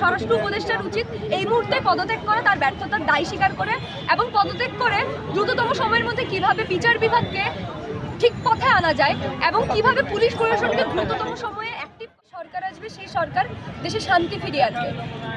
স্বরাষ্ট্র উপদেষ্টার উচিত এই মুহূর্তে পদত্যাগ করে, তার ব্যর্থতার দায় স্বীকার করে এবং পদত্যাগ করে দ্রুততম সময়ের মধ্যে কীভাবে বিচার বিভাগকে ঠিক পথে আনা যায় এবং কীভাবে পুলিশ প্রশাসনকে দ্রুততম সময়ে সেই সরকার দেশে শান্তি ফিরিয়ে আনবে।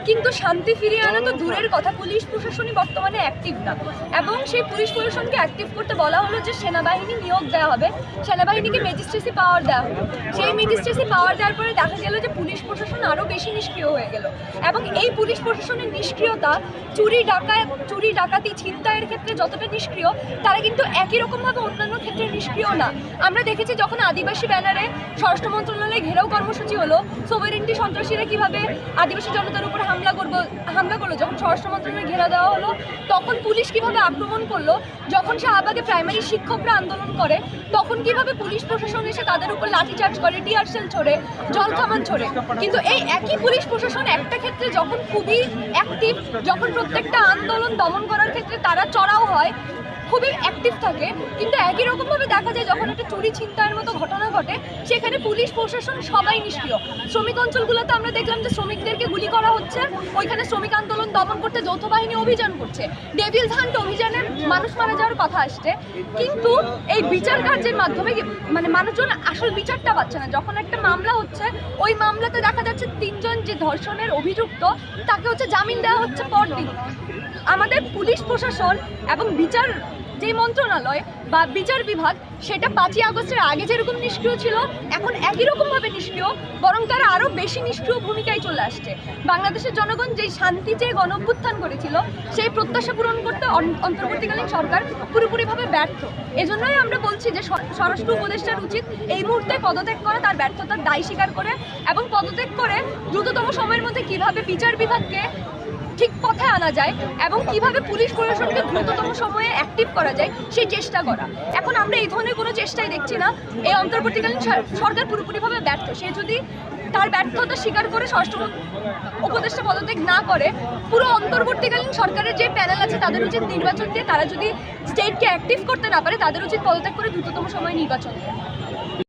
কিন্তু শান্তি ফিরিয়ে আনা তো দূরের কথা, পুলিশ প্রশাসনই বর্তমানে অ্যাক্টিভ না। এবং সেই পুলিশ প্রশাসনকে অ্যাক্টিভ করতে বলা হলো যে সেনাবাহিনী নিয়োগ দেওয়া হবে। সেনাবাহিনীকে ম্যাজিস্ট্রেসি পাওয়ার দেওয়া হলো সেই ম্যাজিস্ট্রেসি পাওয়ার দেওয়ার পরে দেখা গেল যে পুলিশ প্রশাসন আরও বেশি নিষ্ক্রিয় হয়ে গেল। এবং এই পুলিশ প্রশাসনের নিষ্ক্রিয়তা, চুরি ডাকাত চুরি ডাকাতি, ছিনতাইয়ের ক্ষেত্রে যতটা নিষ্ক্রিয়, তারা কিন্তু একই রকমভাবে অন্যান্য ক্ষেত্রে নিষ্ক্রিয় না। আমরা দেখেছি যখন আদিবাসী ব্যানারে স্বরাষ্ট্র মন্ত্রণালয়ে ঘেরাও কর্মসূচি হলো সোভেরেন্টি সন্ত্রাসীরা কীভাবে আদিবাসী জনতার উপর হামলা করব, হামলা করল? যখন স্বরাষ্ট্র মন্ত্রণালয়ে ঘেরা দেওয়া হলো, তখন পুলিশ কীভাবে আক্রমণ করল? যখন সে শাহবাগে প্রাইমারি শিক্ষকরা আন্দোলন করে, তখন কীভাবে পুলিশ প্রশাসন এসে তাদের উপর লাঠিচার্জ করে টিয়ার সেল ছোড়ে, জল কামান ছোড়ে? কিন্তু এই একই পুলিশ প্রশাসন একটা ক্ষেত্রে যখন খুবই অ্যাক্টিভ যখন প্রত্যেকটা আন্দোলন দমন করার ক্ষেত্রে তারা চড়াও হয় খুবই অ্যাক্টিভ থাকে। কিন্তু একই রকমভাবে দেখা যায় যখন একটা চুরি ছিনতাইয়ের মতো ঘটনা ঘটে, সেখানে পুলিশ, প্রশাসন সবাই নিষ্ক্রিয়। শ্রমিক অঞ্চলগুলোতে আমরা দেখলাম যে শ্রমিকদেরকে গুলি করা হচ্ছে। ওইখানে শ্রমিক আন্দোলন দমন করতে যৌথ বাহিনী অভিযান করছে। ডেভিল হান্ট অভিযানে মানুষ মারা যাওয়ার কথা আসছে। কিন্তু এই বিচার কার্যের মাধ্যমে মানে মানুষজন আসল বিচারটা পাচ্ছে না। যখন একটা মামলা হচ্ছে, ওই মামলাতে দেখা যাচ্ছে তিনজন যে ধর্ষণের অভিযুক্ত, তাকে হচ্ছে জামিন দেওয়া হচ্ছে পরদিন। আমাদের পুলিশ, প্রশাসন এবং বিচার যে মন্ত্রণালয় বা বিচার বিভাগ, সেটা পাঁচই আগস্টের আগে যেরকম নিষ্ক্রিয় ছিল, এখন একই রকমভাবে নিষ্ক্রিয়, বরং তারা আরও বেশি নিষ্ক্রিয় ভূমিকায় চলে আসছে। বাংলাদেশের জনগণ যেই শান্তি চেয়ে গণভ্যুত্থান করেছিল, সেই প্রত্যাশা পূরণ করতে অন- অন্তর্বর্তীকালীন সরকার পুরোপুরিভাবে ব্যর্থ। এজন্যই আমরা বলছি যে স্বরাষ্ট্র উপদেষ্টার উচিত এই মুহূর্তে পদত্যাগ করে, তার ব্যর্থতার দায় স্বীকার করে, এবং পদত্যাগ করে দ্রুততম সময়ের মধ্যে কীভাবে বিচার বিভাগকে ঠিক পথে আনা যায় এবং কীভাবে পুলিশ প্রশাসনকে দ্রুততম সময়ে অ্যাক্টিভ করা যায় সেই চেষ্টা করা। এখন আমরা এই ধরনের কোনো চেষ্টাই দেখছি না। এই অন্তর্বর্তীকালীন সরকার পুরোপুরিভাবে ব্যর্থ। সে যদি তার ব্যর্থতা স্বীকার করে ষষ্ঠ উপদেষ্টা পদত্যাগ না করে, পুরো অন্তর্বর্তীকালীন সরকারের যে প্যানেল আছে তাদের উচিত নির্বাচন দিয়ে তারা যদি স্টেটকে অ্যাক্টিভ করতে না পারে, তাদের উচিত পদত্যাগ করে দ্রুততম সময়ে নির্বাচন